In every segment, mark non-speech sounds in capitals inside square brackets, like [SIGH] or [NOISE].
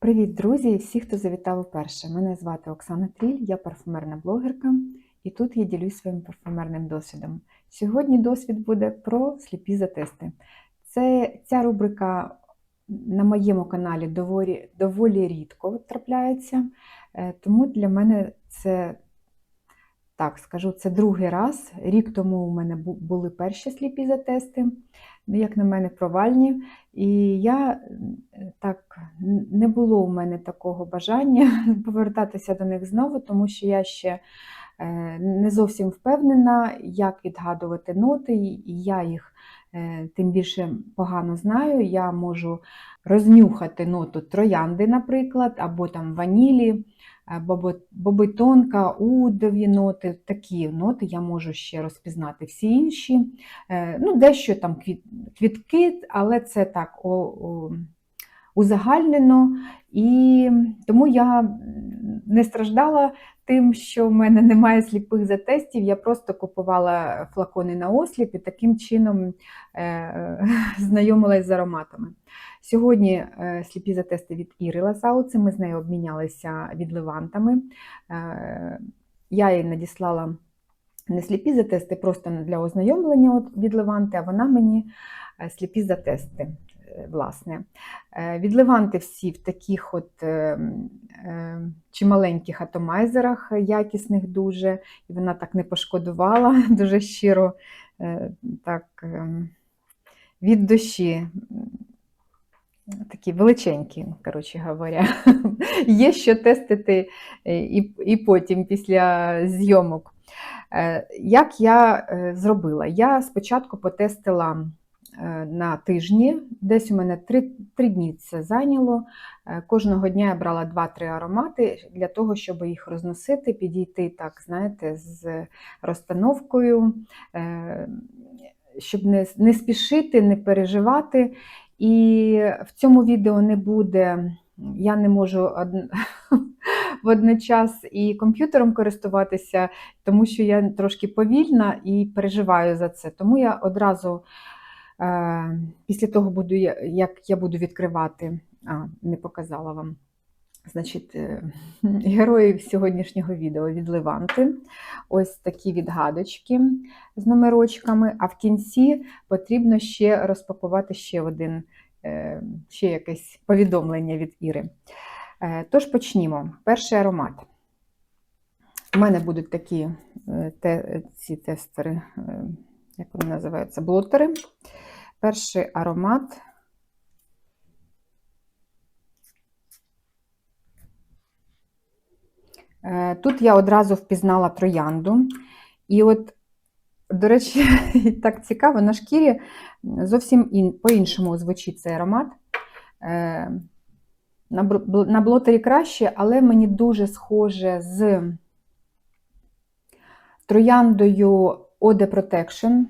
Привіт, друзі! і всі, хто завітав вперше. Мене звати Оксана Тріль, я парфумерна блогерка, і тут я ділюсь своїм парфумерним досвідом. Сьогодні досвід буде про сліпі затести. Це ця рубрика на моєму каналі доволі, доволі рідко трапляється, е, тому для мене це. Так, скажу, це другий раз. Рік тому у мене були перші сліпі затести, як на мене, провальні. І я е, так не було у мене такого бажання [LAUGHS] повертатися до них знову, тому що я ще е, не зовсім впевнена, як відгадувати ноти, і я їх тим більше погано знаю. Я можу рознюхати ноту троянди, наприклад, або там ванілі, або бобитонка, удові ноти. Такі ноти я можу ще розпізнати. Всі інші, е, ну, дещо там квітки, але це так о, о, узагальнено. І тому я не страждала тим, що в мене немає сліпих затестів. Я просто купувала флакони на осліп і таким чином е, [LAUGHS] знайомилась з ароматами. Сьогодні е, сліпі затести від Іри Ласауци, ми з нею обмінялися відливантами. Е, я їй надіслала не сліпі затести, просто для ознайомлення от відливанти, а вона мені е, сліпі затести. Власне, Е, відливанти всі в таких от е, е, чималеньких атомайзерах, якісних дуже, і вона так не пошкодувала, [LAUGHS] дуже щиро, так від душі. Такі величенькі, коротше говоря. [LAUGHS] Є що тестити і, і потім після зйомок. Як я зробила? Я спочатку потестила на тижні, десь у мене три, три дні це зайняло. Е, Кожного дня я брала 2-3 аромати для того, щоб їх розносити, підійти так, знаєте, з розстановкою, е, щоб не, не спішити, не переживати. І в цьому відео не буде, я не можу од... [LAUGHS] водночас і комп'ютером користуватися, тому що я трошки повільна і переживаю за це. Тому я одразу е, після того буду, як я буду відкривати, а, не показала вам. Значить, е, [LAUGHS] героїв сьогоднішнього відео відливанти. Ось такі відгадочки з номерочками, а в кінці потрібно ще розпакувати ще один, е, ще якесь повідомлення від Іри. Е, Тож почнімо. Перший аромат. У мене будуть такі те, ці тестери, як вони називаються, блотери. Перший аромат. Е, Тут я одразу впізнала троянду. І от, до речі, [LAUGHS] так цікаво, на шкірі зовсім по-іншому звучить цей аромат. Е, На, блотері краще, але мені дуже схоже з трояндою Ode Protection.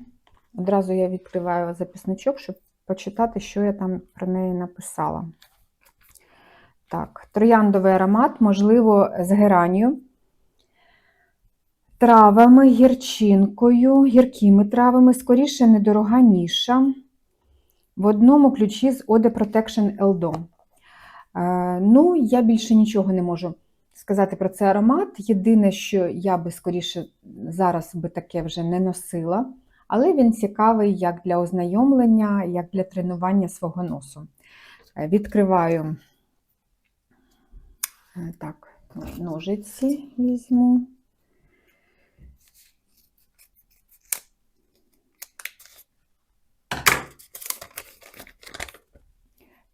Одразу я відкриваю записничок, щоб почитати, що я там про неї написала. Так, трояндовий аромат, можливо, з геранію, травами, гірчинкою, гіркими травами, скоріше недорога ніша. В одному ключі з Ode Protection Eldo. Е, Ну, я більше нічого не можу сказати про цей аромат. Єдине, що я би скоріше зараз би таке вже не носила, але він цікавий як для ознайомлення, як для тренування свого носу. Е, Відкриваю Е, так, ножиці візьму.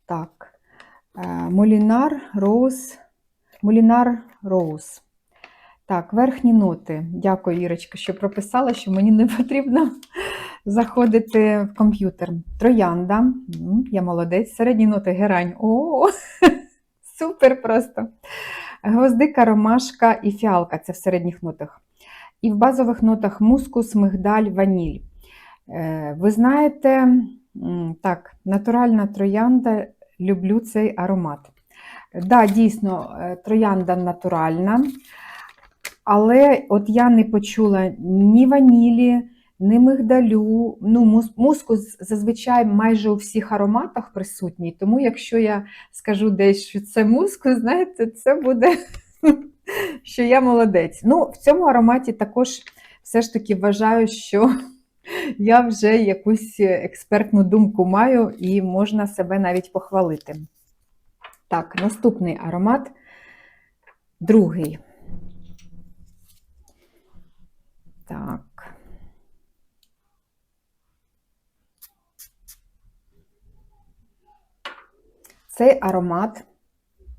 Так, Молінар Роуз. Молінар Роуз. Так, верхні ноти. Дякую, Ірочка, що прописала, що мені не потрібно заходити в комп'ютер. Троянда. Я молодець. Середні ноти герань. О, [LAUGHS] супер просто. Гвоздика, ромашка і фіалка це в середніх нотах. І в базових нотах мускус, мигдаль, ваніль. Е, Ви знаєте, так, натуральна троянда, люблю цей аромат. Да, дійсно, е, троянда натуральна, але от я не почула ні ванілі, ні мигдалю. Ну, мускус зазвичай майже у всіх ароматах присутній, тому якщо я скажу десь, що це мускус, [LAUGHS] знаєте, це буде, [LAUGHS] що я молодець. Ну, в цьому ароматі також все ж таки вважаю, що [LAUGHS] я вже якусь експертну думку маю і можна себе навіть похвалити. Так, наступний аромат, другий. Так. Цей аромат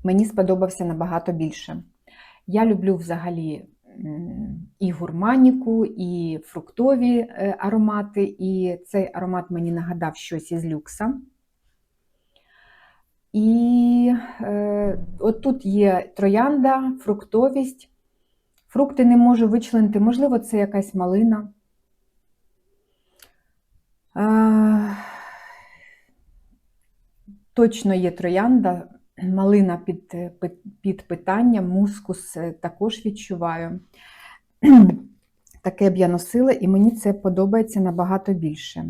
мені сподобався набагато більше. Я люблю взагалі і гурманіку, і фруктові е, аромати, і цей аромат мені нагадав щось із люкса. І е, от тут є троянда, фруктовість. Фрукти не можу вичленити, можливо, це якась малина. Е, точно є троянда, малина під, пи- під питанням, мускус е, також відчуваю. [CLEARS THROAT] Таке б я носила, і мені це подобається набагато більше.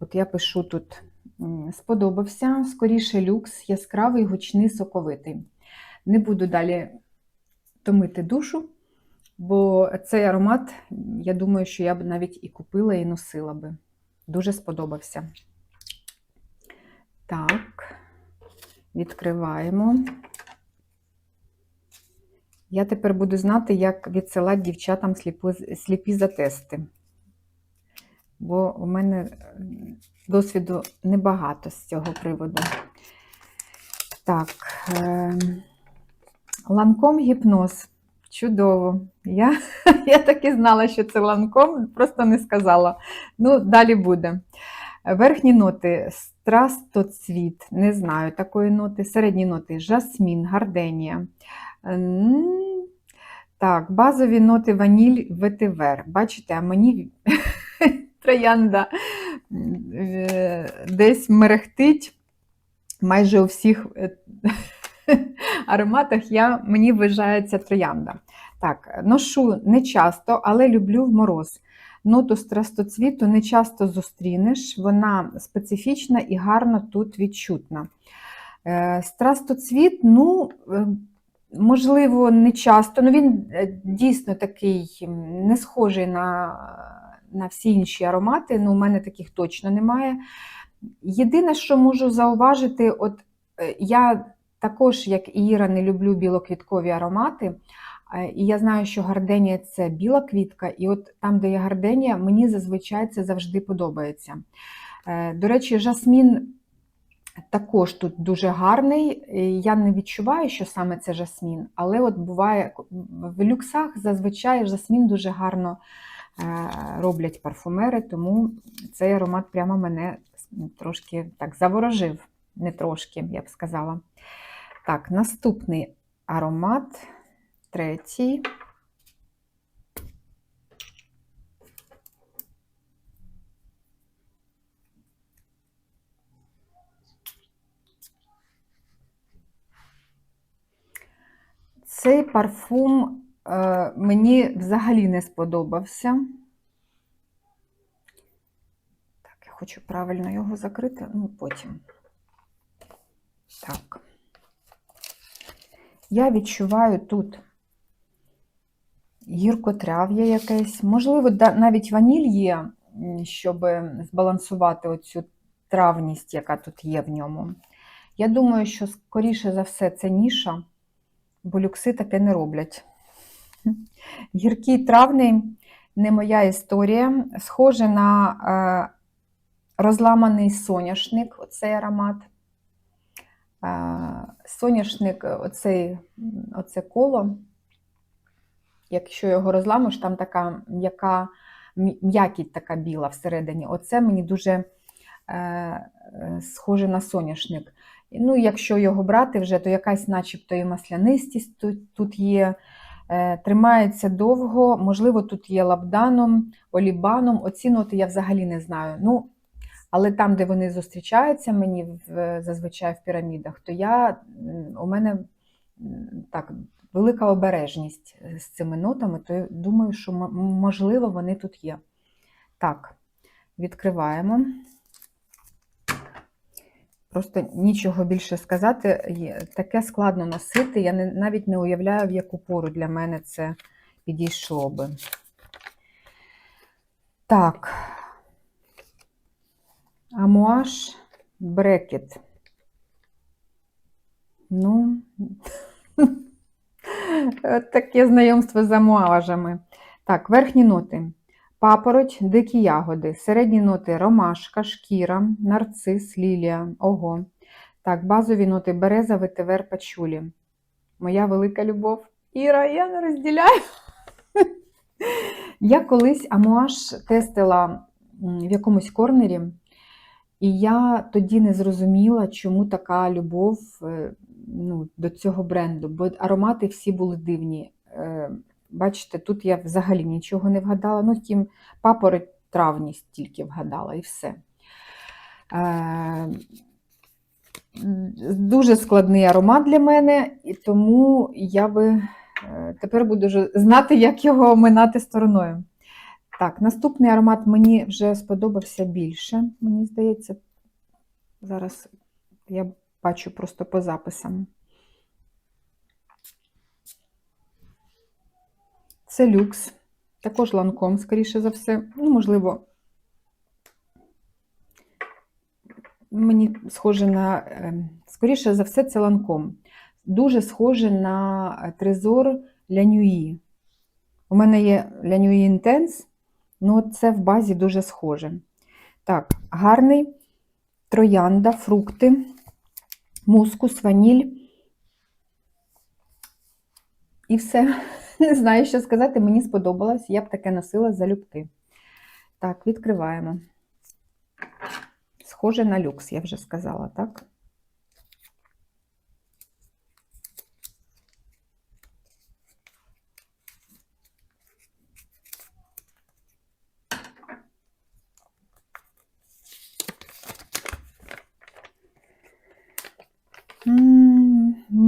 От я пишу тут: сподобався, скоріше люкс, яскравий, гучний, соковитий. Не буду далі томити душу, бо цей аромат, я думаю, що я б навіть і купила, і носила би. Дуже сподобався. Так, відкриваємо. Я тепер буду знати, як відсилати дівчатам сліпу- сліпі затести. Бо у мене е, досвіду небагато з цього приводу. Так, е, ланком гіпноз. Чудово. Я, [LAUGHS] я так і знала, що це ланком, просто не сказала. Ну, далі буде. Верхні ноти страстоцвіт, не знаю такої ноти. Середні ноти жасмін, гарденія. Так, базові ноти ваніль, ветивер. Бачите, а мені [LAUGHS] троянда е, десь мерехтить майже у всіх е, ароматах я, мені вважається троянда. Так, ношу не часто, але люблю в мороз. Ноту страстоцвіту не часто зустрінеш, вона специфічна і гарно тут відчутна. Е, Страстоцвіт, ну, е, можливо, не часто, але він е, дійсно такий не схожий на, на всі інші аромати, ну, у мене таких точно немає. Єдине, що можу зауважити, от е, я також, як і Іра, не люблю білоквіткові аромати. Е, І я знаю, що гарденія це біла квітка, і от там, де є гарденія, мені зазвичай це завжди подобається. Е, До речі, жасмін також тут дуже гарний. Я не відчуваю, що саме це жасмін, але от буває в люксах зазвичай жасмін дуже гарно е, роблять парфумери, тому цей аромат прямо мене трошки так заворожив. Не трошки, я б сказала. Так, наступний аромат, третій. Цей парфум е, мені взагалі не сподобався. Так, я хочу правильно його закрити, ну потім. Так. Я відчуваю тут гіркотрав'я якесь. Можливо, навіть ваніль є, щоб збалансувати оцю травність, яка тут є в ньому. Я думаю, що скоріше за все це ніша, бо люкси таке не роблять. [LAUGHS] Гіркий травний не моя історія. Схоже на е, розламаний соняшник, оцей аромат. Е, Соняшник, оцей, оце коло. Якщо його розламиш, там така м'яка м'я- м'якіть така біла всередині. Оце мені дуже е, е, схоже на соняшник. Ну, якщо його брати вже, то якась начебто і маслянистість тут, тут є. Е, Тримається довго, можливо, тут є лабданом, олібаном. Оці ноти я взагалі не знаю. Ну, але там, де вони зустрічаються мені в, зазвичай в пірамідах, то я, у мене так, велика обережність з цими нотами, то я думаю, що можливо вони тут є. Так, відкриваємо. Просто нічого більше сказати. Таке складно носити. Я не, навіть не уявляю, в яку пору для мене це підійшло би. Так. Амуаш брекет. Ну, [LAUGHS] таке знайомство з амуажами. Так, верхні ноти. Папороть, дикі ягоди, середні ноти ромашка, шкіра, нарцис, лілія, ого. Так, базові ноти береза, ветивер, пачулі. Моя велика любов. Іра, я не розділяю. [LAUGHS] Я колись амуаж тестила в якомусь корнері, і я тоді не зрозуміла, чому така любов е, ну, до цього бренду, бо аромати всі були дивні. Е, Бачите, тут я взагалі нічого не вгадала. Ну, тім, папороть травність тільки вгадала і все. Е, Дуже складний аромат для мене, і тому я би тепер буду знати, як його оминати стороною. Так, наступний аромат мені вже сподобався більше, мені здається. Зараз я бачу просто по записам. Це люкс, також ланком, скоріше за все. Ну, можливо, мені схоже на, ем, скоріше за все, це ланком. Дуже схоже на трезор Лянюї. У мене є Лянюї Intense, ну це в базі дуже схоже. Так, гарний троянда, фрукти, мускус, ваніль. І все. [LAUGHS] Не знаю, що сказати, мені сподобалось, я б таке носила залюбки. Так, відкриваємо. Схоже на люкс, я вже сказала, так?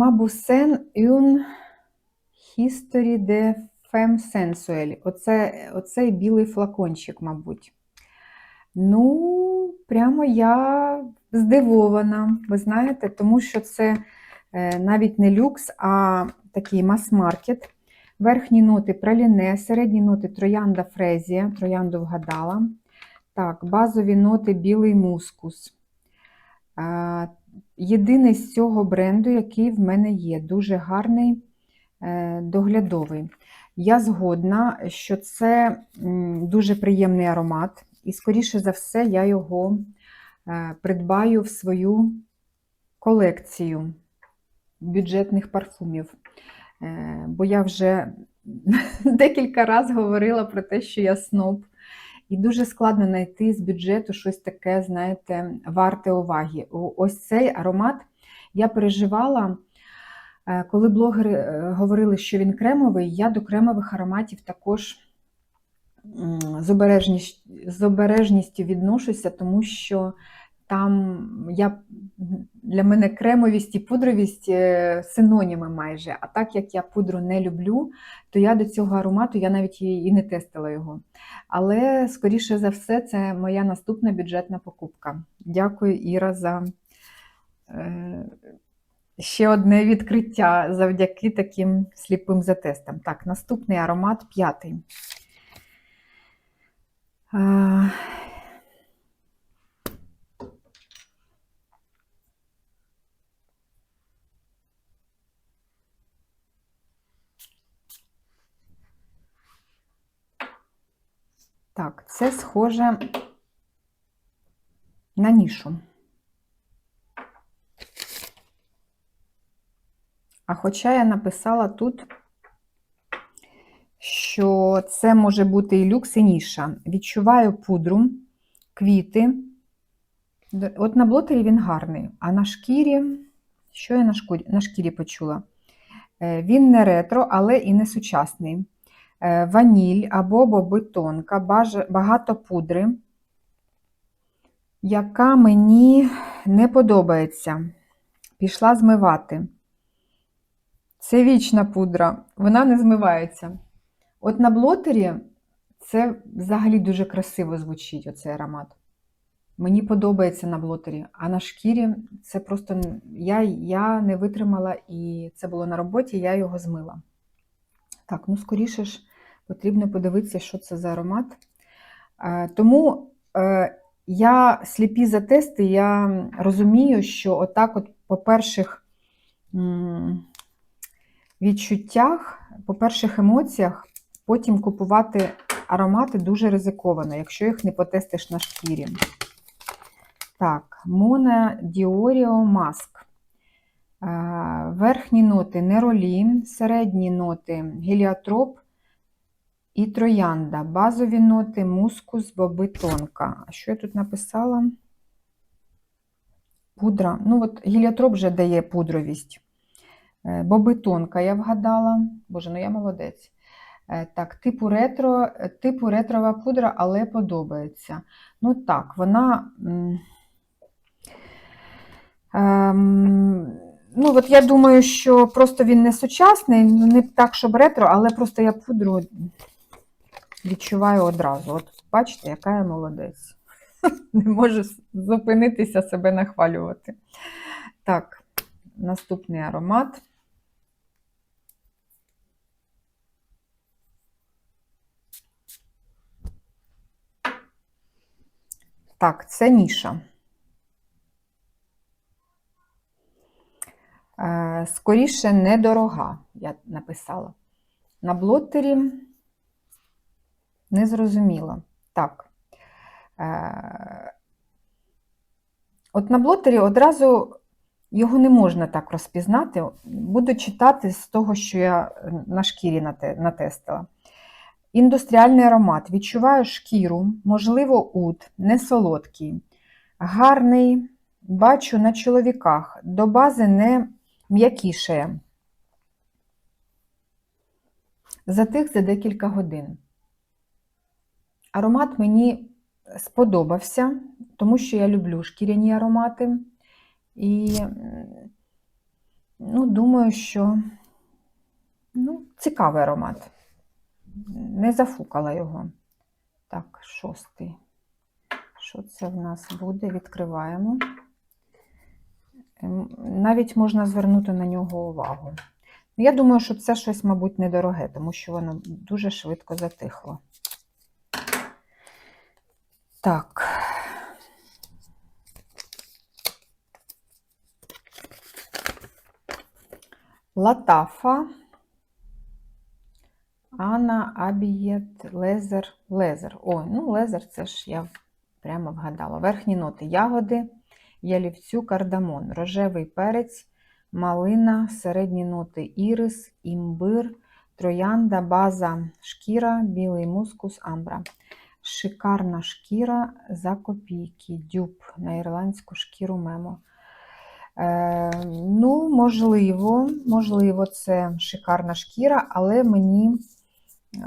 Мабусен une History de Femme Sensuelle. Оце, оцей білий флакончик, мабуть. Ну, прямо я здивована, ви знаєте, тому що це е, навіть не люкс, а такий мас-маркет. Верхні ноти праліне, середні ноти троянда фрезія, троянду вгадала. Так, базові ноти білий мускус. Єдиний з цього бренду, який в мене є, дуже гарний, е, доглядовий. Я згодна, що це дуже приємний аромат, і, скоріше за все, я його е, придбаю в свою колекцію бюджетних парфумів. Е, Бо я вже [LAUGHS] декілька разів говорила про те, що я сноб. І дуже складно знайти з бюджету щось таке, знаєте, варте уваги. Ось цей аромат я переживала, е, коли блогери е, говорили, що він кремовий, я до кремових ароматів також з обережністю відношуся, тому що там я, для мене кремовість і пудровість е, синоніми майже. А так як я пудру не люблю, то я до цього аромату я навіть і не тестила його. Але, скоріше за все, це моя наступна бюджетна покупка. Дякую, Іра, за е, ще одне відкриття завдяки таким сліпим затестам. Так, наступний аромат п'ятий. Так, це схоже на нішу. А хоча я написала тут, що це може бути і люкс, і ніша. Відчуваю пудру, квіти. От на блотері він гарний, а на шкірі, що я на шкірі, почула? Е, Він не ретро, але і не сучасний. Е, Ваніль або боби тонка, багато пудри, яка мені не подобається. Пішла змивати. Це вічна пудра, вона не змивається. От на блотері Це взагалі дуже красиво звучить оцей аромат. Мені подобається на блотері, а на шкірі це просто я, я не витримала, і це було на роботі, я його змила. Так, ну скоріше ж потрібно подивитися, що це за аромат. Е, Тому е, я сліпі за тести, я розумію, що отак, от по перших відчуттях, по перших емоціях, потім купувати аромати дуже ризиковано, якщо їх не потестиш на шкірі. Так, Мона Діоріо Маск. Е, Верхні ноти неролін, середні ноти геліотроп і троянда. Базові ноти мускус, боби тонка. А що я тут написала? Пудра. Ну, от геліотроп вже дає пудровість. Е, Боби тонка, я вгадала. Боже, ну я молодець. Е, Так, типу ретро, типу ретрова пудра, але подобається. Ну так, вона. Ем, ну, от я думаю, що просто він не сучасний, ну, не так, щоб ретро, але просто я пудру відчуваю одразу. От бачите, яка я молодець. [LAUGHS] Не можу зупинитися себе нахвалювати. Так, наступний аромат. Так, це ніша. Е, Скоріше недорога, я написала. На блотері не зрозуміла. Так. Е, От на блотері одразу його не можна так розпізнати. Буду читати з того, що я на шкірі натестила. Індустріальний аромат. Відчуваю шкіру, можливо, ут, не солодкий, гарний, бачу на чоловіках, до бази не м'якішає. Затих за декілька годин. Аромат мені сподобався, тому що я люблю шкіряні аромати. І ну, думаю, що ну, цікавий аромат. Не зафукала його. Так, шостий. Що це в нас буде? Відкриваємо. Ем, Навіть можна звернути на нього увагу. Я думаю, що це щось, мабуть, недороге, тому що воно дуже швидко затихло. Так. Латафа. Анна Абієт Лезер. Лезер. Ой, ну лезер це ж я прямо вгадала. Верхні ноти ягоди, ялівцю, кардамон, рожевий перець, малина, середні ноти ірис, імбир, троянда, база, шкіра, білий мускус, амбра. Шикарна шкіра за копійки, дюб на ірландську шкіру мемо. Е, ну, можливо, можливо, це шикарна шкіра, але мені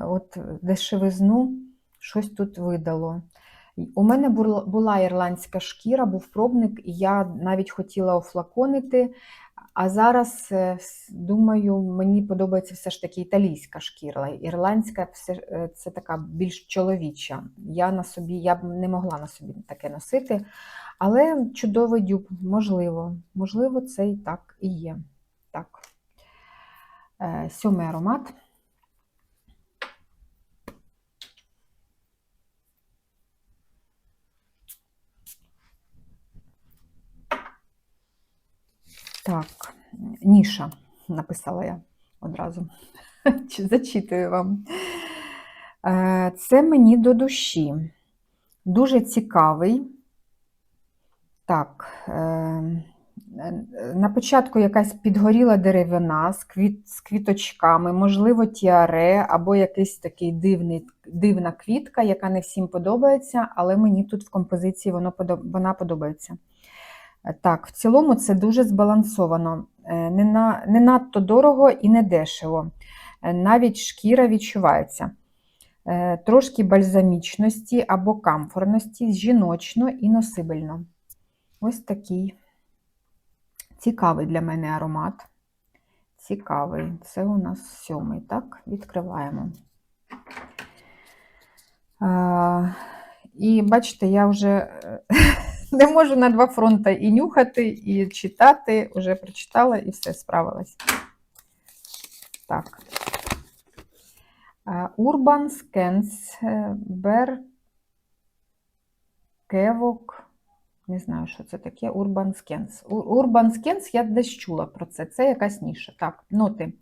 от дешевизну щось тут видало. У мене була ірландська шкіра, був пробник, і я навіть хотіла офлаконити. А зараз е, думаю, мені подобається все ж таки італійська шкіра. Ірландська все, е, це така більш чоловіча. Я на собі я б не могла на собі таке носити. Але чудовий дюб, можливо. Можливо, це і так і є. Так. Е, Сьомий аромат. Так, ніша, написала я одразу. [LAUGHS] Зачитую вам. Е, Це мені до душі. Дуже цікавий. Так, е, е, на початку якась підгоріла деревина з, квіт, з квіточками, можливо, тіаре або якийсь такий дивний, дивна квітка, яка не всім подобається, але мені тут в композиції воно, вона подобається. Так, в цілому це дуже збалансовано, Е, не, на, не надто дорого і не дешево. Е, Навіть шкіра відчувається. Е, Трошки бальзамічності або камфорності, жіночно і носибельно. Ось такий цікавий для мене аромат. Цікавий. Це у нас сьомий, так? Відкриваємо. І бачите, я вже не можу на два фронти і нюхати, і читати. Уже прочитала і все, справилась. Так. Urban Scans, е, Бер Кевок. Не знаю, що це таке. Urban Scans. Urban Scans я десь чула про це. Це якась ніша. Так, ноти.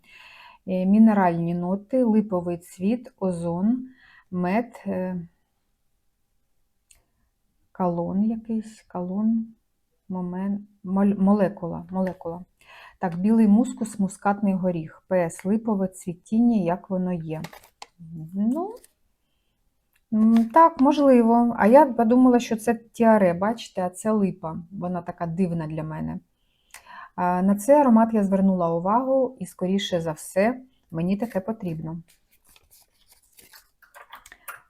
Е, Мінеральні ноти, липовий цвіт, озон, мед, е, калон якийсь, калон, момен, моль- молекула, молекула. Так, білий мускус, мускатний горіх, ПС, липове цвітіння, як воно є. Ну, так, можливо. А я подумала, що це тіаре, бачите, а це липа. Вона така дивна для мене. На цей аромат я звернула увагу, і, скоріше за все, мені таке потрібно.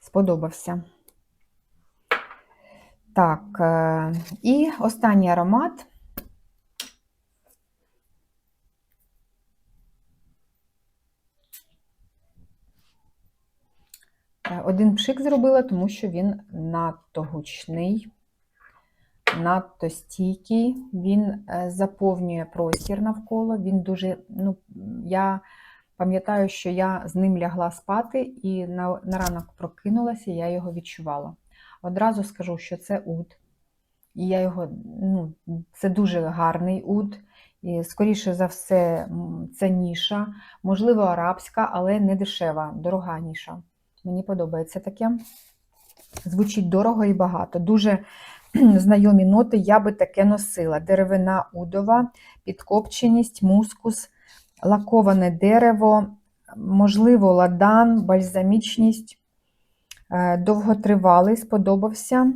Сподобався. Так, е, і останній аромат. Е, Один пшик зробила, тому що він надто гучний, надто стійкий, він е, заповнює простір навколо. Він дуже, ну, я пам'ятаю, що я з ним лягла спати і на, на ранок прокинулася, я його відчувала. Одразу скажу, що це уд. І я його, ну, це дуже гарний уд. І, скоріше за все, це ніша, можливо, арабська, але не дешева, дорога ніша. Мені подобається таке. Звучить дорого і багато. Дуже знайомі ноти, я би таке носила. Деревина удова, підкопченість, мускус, лаковане дерево, можливо, ладан, бальзамічність. Е, Довготривалий, сподобався.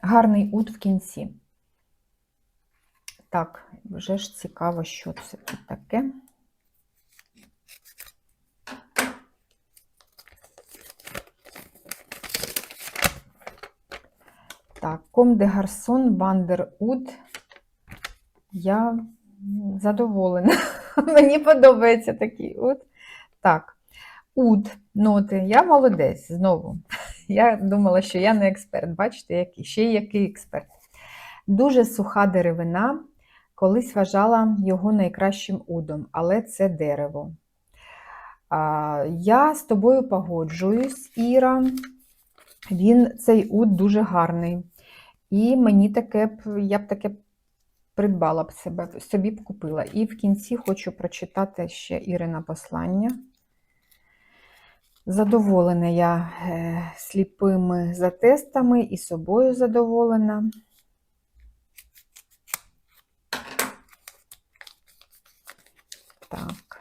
Гарний ут в кінці. Так, вже ж цікаво, що це тут таке. Так, Ком де Гарсон, Вандер Уд. Я задоволена. [LAUGHS] Мені подобається такий уд. Так, уд, ноти. Я молодець знову. [LAUGHS] Я думала, що я не експерт. Бачите, який? ще який експерт. Дуже суха деревина. Колись вважала його найкращим удом, але це дерево. Я з тобою погоджуюсь, Іра. Він, цей уд дуже гарний. І мені таке б, я б таке придбала б себе, собі б купила. І в кінці хочу прочитати ще Ірина послання. Задоволена я е, сліпими затестами і собою задоволена. Так.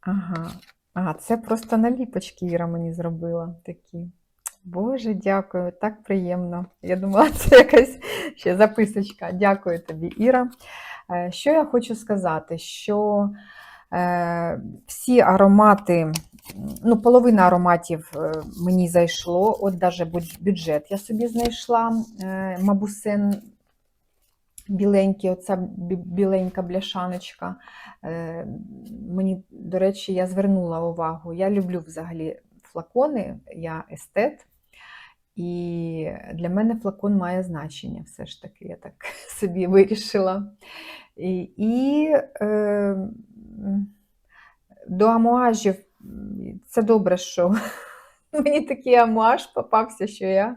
Ага. А, це просто наліпочки Іра мені зробила такі. Боже, дякую, так приємно. Я думала, це якась ще записочка. Дякую тобі, Іра. Е, Що я хочу сказати? Що всі аромати, ну, половина ароматів е, мені зайшло, от навіть бюджет я собі знайшла, е, Мабусен біленький, оця біленька бляшаночка. Е, Мені, до речі, я звернула увагу. Я люблю взагалі флакони, я естет. І для мене флакон має значення, все ж таки, я так [LAUGHS] собі вирішила. І, і е, до амуажів це добре, що [LAUGHS] мені такий амуаж попався, що я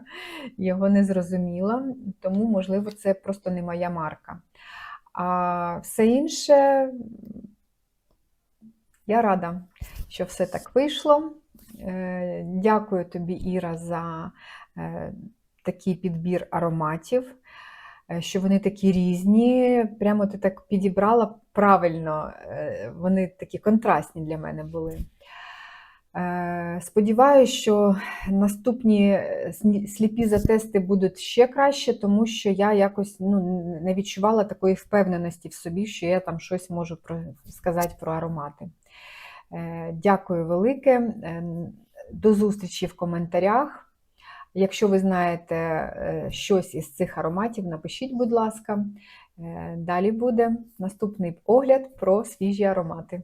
його не зрозуміла, тому, можливо, це просто не моя марка. А все інше, я рада, що все так вийшло. Е, Дякую тобі, Іра, за е, такий підбір ароматів, що вони такі різні. Прямо ти так підібрала правильно, е, вони такі контрастні для мене були. Е, Сподіваюся, що наступні е, сліпі затести будуть ще краще, тому що я якось ну, не відчувала такої впевненості в собі, що я там щось можу сказати про аромати. Е, Дякую велике. Е, До зустрічі в коментарях. Якщо ви знаєте е, щось із цих ароматів, напишіть, будь ласка. Е, Далі буде наступний огляд про свіжі аромати.